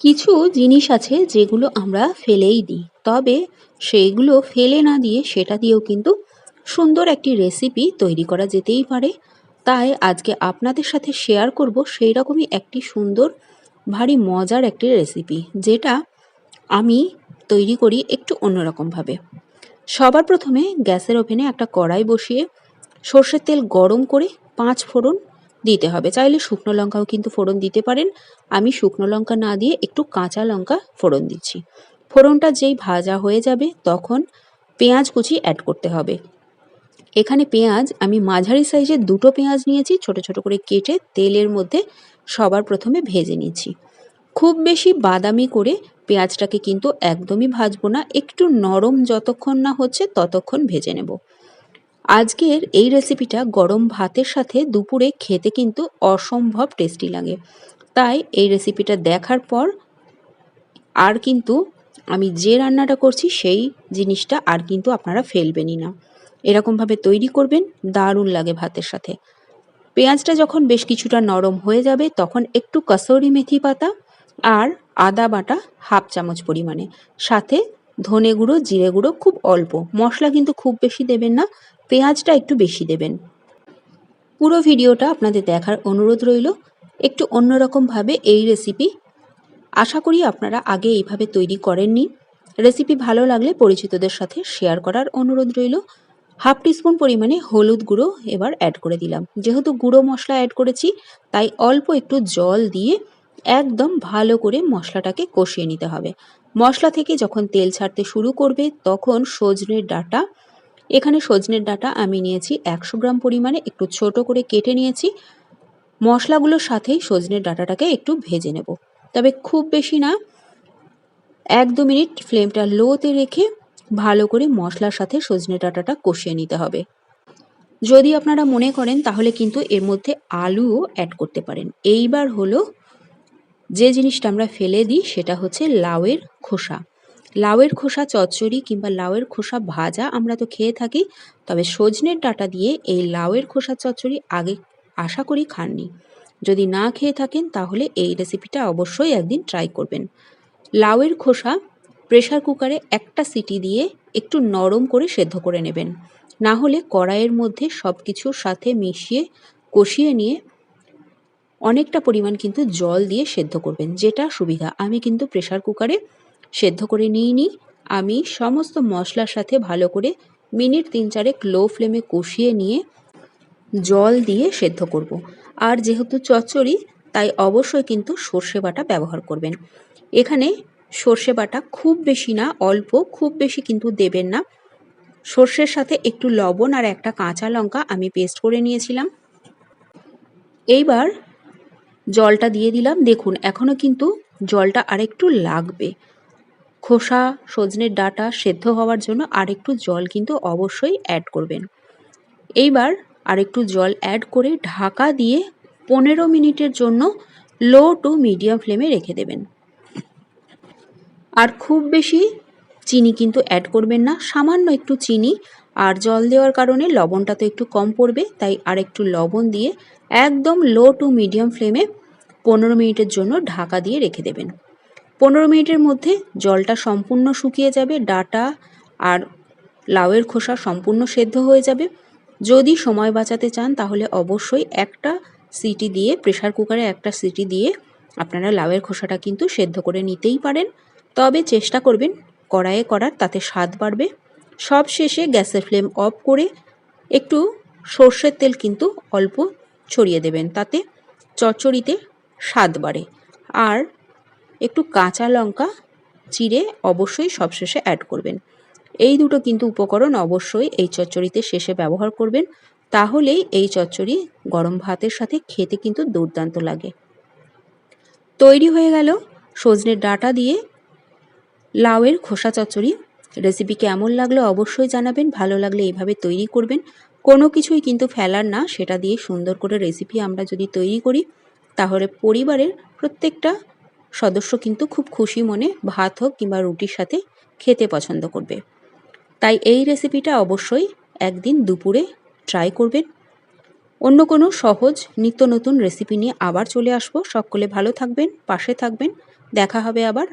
কিছু জিনিস আছে যেগুলো আমরা ফেলেই দিই, তবে সেইগুলো ফেলে না দিয়ে সেটা দিয়েও কিন্তু সুন্দর একটি রেসিপি তৈরি করা যেতেই পারে। তাই আজকে আপনাদের সাথে শেয়ার করব সেই রকমই একটি সুন্দর, ভারী, মজার একটি রেসিপি যেটা আমি তৈরি করি একটু অন্যরকমভাবে। সবার প্রথমে গ্যাসের ওভেনে একটা কড়াই বসিয়ে সর্ষের তেল গরম করে পাঁচ ফোড়ন দিতে হবে। চাইলে শুকনো লঙ্কাও কিন্তু ফোড়ন দিতে পারেন। আমি শুকনো লঙ্কা না দিয়ে একটু কাঁচা লঙ্কা ফোড়ন দিচ্ছি। ফোড়নটা যেই ভাজা হয়ে যাবে তখন পেঁয়াজ কুচি অ্যাড করতে হবে। এখানে পেঁয়াজ, আমি মাঝারি সাইজের দুটো পেঁয়াজ নিয়েছি, ছোট ছোট করে কেটে তেলের মধ্যে সবার প্রথমে ভেজে নিয়েছি খুব বেশি বাদামি করে পেঁয়াজটাকে কিন্তু একদমই ভাজবো না। একটু নরম যতক্ষণ না হচ্ছে ততক্ষণ ভেজে নেব। আজকের এই রেসিপিটা গরম ভাতের সাথে দুপুরে খেতে কিন্তু অসম্ভব টেস্টি লাগে। তাই এই রেসিপিটা দেখার পর আর কিন্তু আমি যে রান্নাটা করছি সেই জিনিসটা আর কিন্তু আপনারা ফেলবেনই না। এরকমভাবে তৈরি করবেন, দারুণ লাগে ভাতের সাথে। পেঁয়াজটা যখন বেশ কিছুটা নরম হয়ে যাবে, তখন একটু কসৌরি মেথি পাতা আর আদা বাটা হাফ চামচ পরিমাণে। সাথে ধনে গুঁড়ো, জিরে গুঁড়ো খুব অল্প। মশলা কিন্তু খুব বেশি দেবেন না। পেঁয়াজটা একটু বেশি দেবেন। পুরো ভিডিওটা আপনাদের দেখার অনুরোধ রইল। একটু অন্যরকমভাবে এই রেসিপি আশা করি আপনারা আগে এইভাবে তৈরি করেননি। রেসিপি ভালো লাগলে পরিচিতদের সাথে শেয়ার করার অনুরোধ রইল। হাফ টিস্পুন পরিমাণে হলুদ গুঁড়ো এবার অ্যাড করে দিলাম। যেহেতু গুঁড়ো মশলা অ্যাড করেছি, তাই অল্প একটু জল দিয়ে একদম ভালো করে মশলাটাকে কষিয়ে নিতে হবে। মশলা থেকে যখন তেল ছাড়তে শুরু করবে, তখন সজনের ডাটা এখানে সজনের ডাটা আমি নিয়েছি একশো গ্রাম পরিমাণে, একটু ছোট করে কেটে নিয়েছি। মশলাগুলোর সাথেই সজনের ডাটাটাকে একটু ভেজে নেব। তবে খুব বেশি না, এক দু মিনিট ফ্লেমটা লোতে রেখে ভালো করে মশলার সাথে সজনে ডাটাটা কষিয়ে নিতে হবে। যদি আপনারা মনে করেন তাহলে কিন্তু এর মধ্যে আলুও অ্যাড করতে পারেন। এইবার হলো যে জিনিসটা আমরা ফেলে দিই সেটা হচ্ছে লাউয়ের খোসা। লাউয়ের খোসা, চচ্চড়ি কিংবা লাউয়ের খোসা ভাজা আমরা তো খেয়ে থাকি, তবে সজনের ডাটা দিয়ে এই লাউয়ের খোসা, চচ্চড়ি আগে আশা করি খাননি। যদি না খেয়ে থাকেন তাহলে এই রেসিপিটা অবশ্যই একদিন ট্রাই করবেন। লাউয়ের খোসা প্রেশার কুকারে একটা সিটি দিয়ে একটু নরম করে সেদ্ধ করে নেবেন। না হলে কড়াইয়ের মধ্যে সব কিছুর সাথে মিশিয়ে, কষিয়ে নিয়ে অনেকটা পরিমাণ কিন্তু জল দিয়ে সেদ্ধ করবেন, যেটা সুবিধা। আমি কিন্তু প্রেশার কুকারে সেদ্ধ করে নিইনি আমি সমস্ত মশলার সাথে ভালো করে মিনিট তিন চারেক লো ফ্লেমে কষিয়ে নিয়ে জল দিয়ে সেদ্ধ করব। আর যেহেতু চচ্চড়ি, তাই অবশ্যই কিন্তু সর্ষে বাটা ব্যবহার করবেন। এখানে সর্ষে বাটা খুব বেশি না, অল্প, খুব বেশি কিন্তু দেবেন না। সর্ষের সাথে একটু লবণ আর একটা কাঁচা লঙ্কা আমি পেস্ট করে নিয়েছিলাম। এইবার জলটা দিয়ে দিলাম। দেখুন এখনও কিন্তু জলটা আরেকটু লাগবে। খোসা, সজনের ডাটা সেদ্ধ হওয়ার জন্য আরেকটু জল কিন্তু অবশ্যই অ্যাড করবেন। এইবার আরেকটু জল অ্যাড করে ঢাকা দিয়ে পনেরো মিনিটের জন্য লো টু মিডিয়াম ফ্লেমে রেখে দেবেন। আর খুব বেশি চিনি কিন্তু অ্যাড করবেন না, সামান্য একটু চিনি আর জল দেওয়ার কারণে লবণটা তো একটু কম পড়বে, তাই আর একটু লবণ দিয়ে একদম লো টু মিডিয়াম ফ্লেমে পনেরো মিনিটের জন্য ঢাকা দিয়ে রেখে দেবেন। পনেরো মিনিটের মধ্যে জলটা সম্পূর্ণ শুকিয়ে যাবে, ডাটা আর লাউয়ের খোসা সম্পূর্ণ সেদ্ধ হয়ে যাবে। যদি সময় বাঁচাতে চান, তাহলে অবশ্যই একটা সিটি দিয়ে প্রেশার কুকারে একটা সিটি দিয়ে আপনারা লাউয়ের খোসাটা কিন্তু সেদ্ধ করে নিতেই পারেন। তবে চেষ্টা করবেন কড়াইয়ে করার, তাতে স্বাদ বাড়বে। সব শেষে গ্যাসের ফ্লেম অফ করে একটু সর্ষের তেল কিন্তু অল্প ছড়িয়ে দেবেন, তাতে চচ্চড়িতে স্বাদ বাড়ে। আর একটু কাঁচা লঙ্কা চিড়ে অবশ্যই সবশেষে অ্যাড করবেন। এই দুটো কিন্তু উপকরণ অবশ্যই এই চচ্চড়িতে শেষে ব্যবহার করবেন। তাহলেই এই চচ্চড়ি গরম ভাতের সাথে খেতে কিন্তু দুর্দান্ত লাগে। তৈরি হয়ে গেল সজনের ডাটা দিয়ে লাউয়ের খোসা চচ্চড়ি। রেসিপি কেমন লাগল অবশ্যই জানাবেন, ভালো লাগলে এইভাবে তৈরি করবেন। কোনো কিছুই কিন্তু ফেলার না, সেটা দিয়ে সুন্দর করে রেসিপি আমরা যদি তৈরি করি, তাহলে পরিবারের প্রত্যেকটা সদস্য কিন্তু খুব খুশি মনে ভাত হোক কিংবা রুটির সাথে খেতে পছন্দ করবে। তাই এই রেসিপিটা অবশ্যই একদিন দুপুরে ট্রাই করবেন। অন্য কোনো সহজ, নিত্য নতুন রেসিপি নিয়ে আবার চলে আসব। সকলে ভালো থাকবেন, পাশে থাকবেন। দেখা হবে আবার।